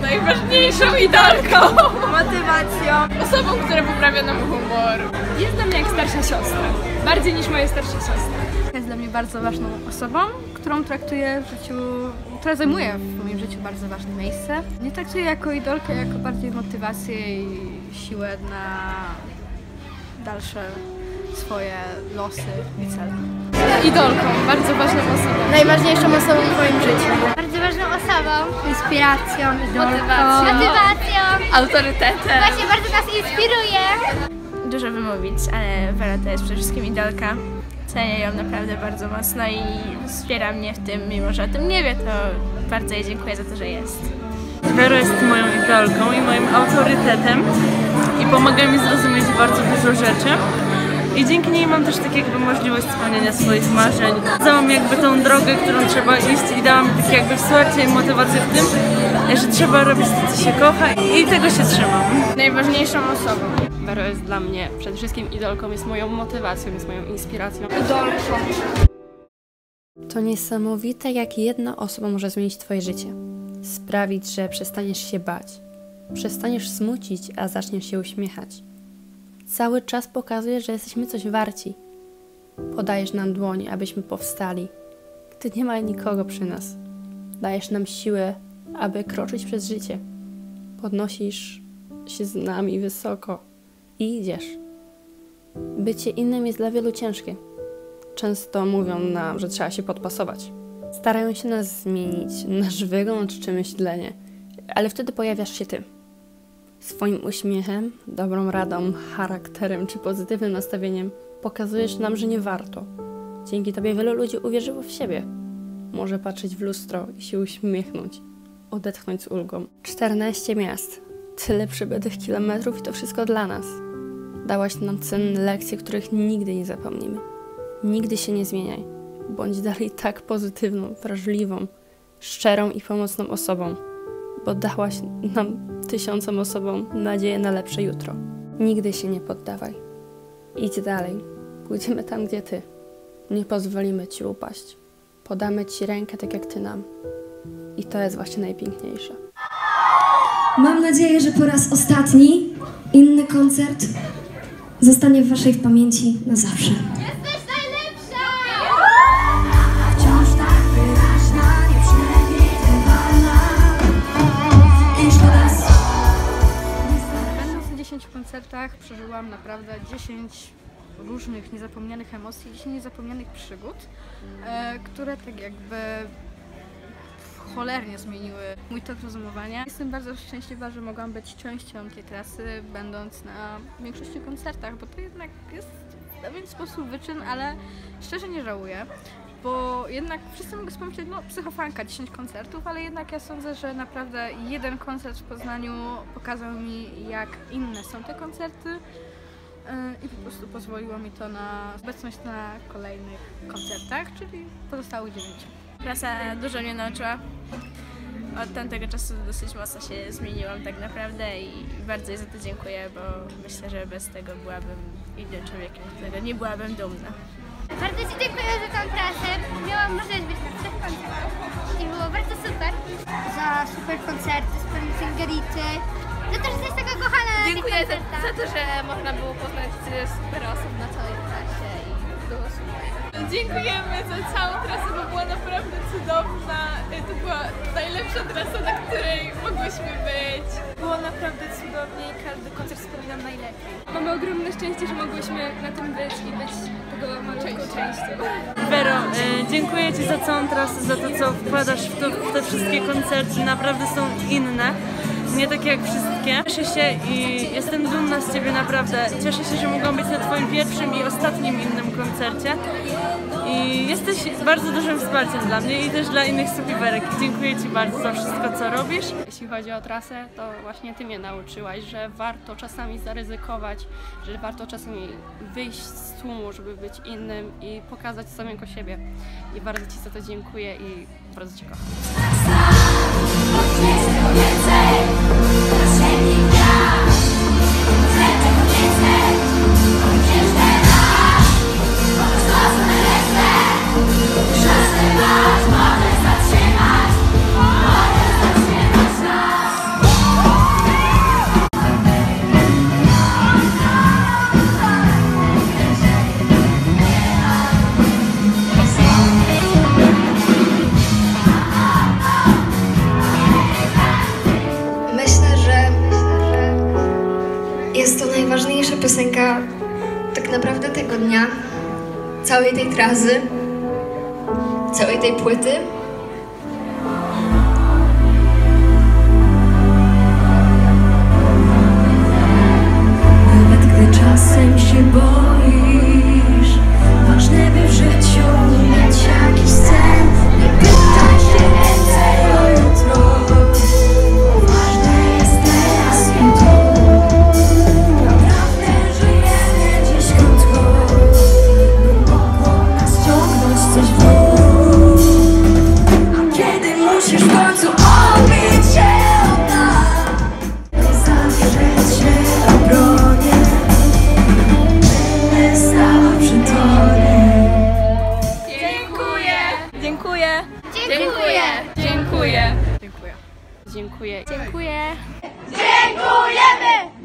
najważniejszą idolką. Motywacją. Osobą, która poprawia nam humor. Jest dla mnie jak starsza siostra. Bardziej niż moja starsza siostra. Jest dla mnie bardzo ważną osobą, którą traktuję w życiu, która zajmuje w moim życiu bardzo ważne miejsce. Nie traktuję jako idolkę, jako bardziej motywację i siłę na dalsze swoje losy i cele. Idolką, bardzo ważną osobą. Najważniejszą osobą w moim życiu. Bardzo ważną osobą. Inspiracją, idolką. Motywacją. Motywacją. Autorytetem. Właśnie bardzo nas inspiruje. Dużo wymówić, ale Wera to jest przede wszystkim idolka. Cenię ją naprawdę bardzo mocno i wspiera mnie w tym, mimo że o tym nie wie, to bardzo jej dziękuję za to, że jest. Wera jest moją idolką i moim autorytetem i pomaga mi zrozumieć bardzo dużo rzeczy. I dzięki niej mam też tak jakby możliwość spełniania swoich marzeń. Znałam jakby tą drogę, którą trzeba iść i dała mi takie jakby wsparcie i motywację w tym, że trzeba robić to, co się kocha i tego się trzymam. Najważniejszą osobą. Vero jest dla mnie przede wszystkim idolką, jest moją motywacją, jest moją inspiracją. To niesamowite, jak jedna osoba może zmienić Twoje życie. Sprawić, że przestaniesz się bać. Przestaniesz smucić, a zaczniesz się uśmiechać. Cały czas pokazujesz, że jesteśmy coś warci. Podajesz nam dłoń, abyśmy powstali, gdy nie ma nikogo przy nas. Dajesz nam siłę, aby kroczyć przez życie. Podnosisz się z nami wysoko i idziesz. Bycie innym jest dla wielu ciężkie. Często mówią nam, że trzeba się podpasować. Starają się nas zmienić, nasz wygląd czy myślenie, ale wtedy pojawiasz się ty. Swoim uśmiechem, dobrą radą, charakterem czy pozytywnym nastawieniem pokazujesz nam, że nie warto. Dzięki tobie wielu ludzi uwierzyło w siebie. Może patrzeć w lustro i się uśmiechnąć, odetchnąć z ulgą. 14 miast, tyle przybytych kilometrów i to wszystko dla nas. Dałaś nam cenne lekcje, których nigdy nie zapomnimy. Nigdy się nie zmieniaj. Bądź dalej tak pozytywną, wrażliwą, szczerą i pomocną osobą, bo dałaś nam tysiącom osobom nadzieję na lepsze jutro. Nigdy się nie poddawaj. Idź dalej. Pójdziemy tam, gdzie ty. Nie pozwolimy ci upaść. Podamy ci rękę tak jak ty nam. I to jest właśnie najpiękniejsze. Mam nadzieję, że po raz ostatni inny koncert zostanie w Waszej pamięci na zawsze. Koncertach przeżyłam naprawdę 10 różnych niezapomnianych emocji, 10 niezapomnianych przygód, e, które tak jakby cholernie zmieniły mój tok rozumowania. Jestem bardzo szczęśliwa, że mogłam być częścią tej trasy, będąc na większości koncertach, bo to jednak jest w pewien sposób wyczyn, ale szczerze nie żałuję. Bo jednak wszyscy mogą pomyśleć, no psychofanka, 10 koncertów, ale jednak ja sądzę, że naprawdę jeden koncert w Poznaniu pokazał mi, jak inne są te koncerty yy, i po prostu pozwoliło mi to na obecność na kolejnych koncertach, czyli pozostałych dziewięciu. Prasa dużo mnie nauczyła. Od tamtego czasu dosyć mocno się zmieniłam tak naprawdę i bardzo jej za to dziękuję, bo myślę, że bez tego byłabym innym człowiekiem, którego nie byłabym dumna. Bardzo Ci dziękuję za tą trasę. Miałam możliwość być na trzech koncertach i było bardzo super. Za super koncerty, super fingerity. Za to, że jesteś taka kochana na Dziękuję za, za to, że można było poznać tyle super osób na całej trasie i było super. Dziękujemy za całą trasę, bo była naprawdę cudowna. To była najlepsza trasa, na której mogłyśmy być. Było naprawdę cudownie i każdy koncert wspominam najlepiej. Mamy ogromne szczęście, że mogłyśmy na tym być i być Wero, e, dziękuję Ci za całą trasę, za to, co wkładasz w, to, w te wszystkie koncerty. Naprawdę są inne, nie takie jak wszystkie. Cieszę się i jestem dumna z Ciebie naprawdę. Cieszę się, że mogłam być na Twoim pierwszym i ostatnim innym koncercie. I jesteś bardzo dużym wsparciem dla mnie i też dla innych supiwerek. Dziękuję Ci bardzo za wszystko, co robisz. Jeśli chodzi o trasę, to właśnie Ty mnie nauczyłaś, że warto czasami zaryzykować, że warto czasami wyjść z tłumu, żeby być innym i pokazać samego siebie. I bardzo Ci za to dziękuję i bardzo Cię kocham. Tak naprawdę tego dnia, całej tej trasy, całej tej płyty. Końcu odbić się od nas Zawsze cię obronię Będę stała przy tobie Dziękuję! Dziękuję! Dziękuję. Dziękuję! Dziękuję. Dziękuję. Dziękujemy!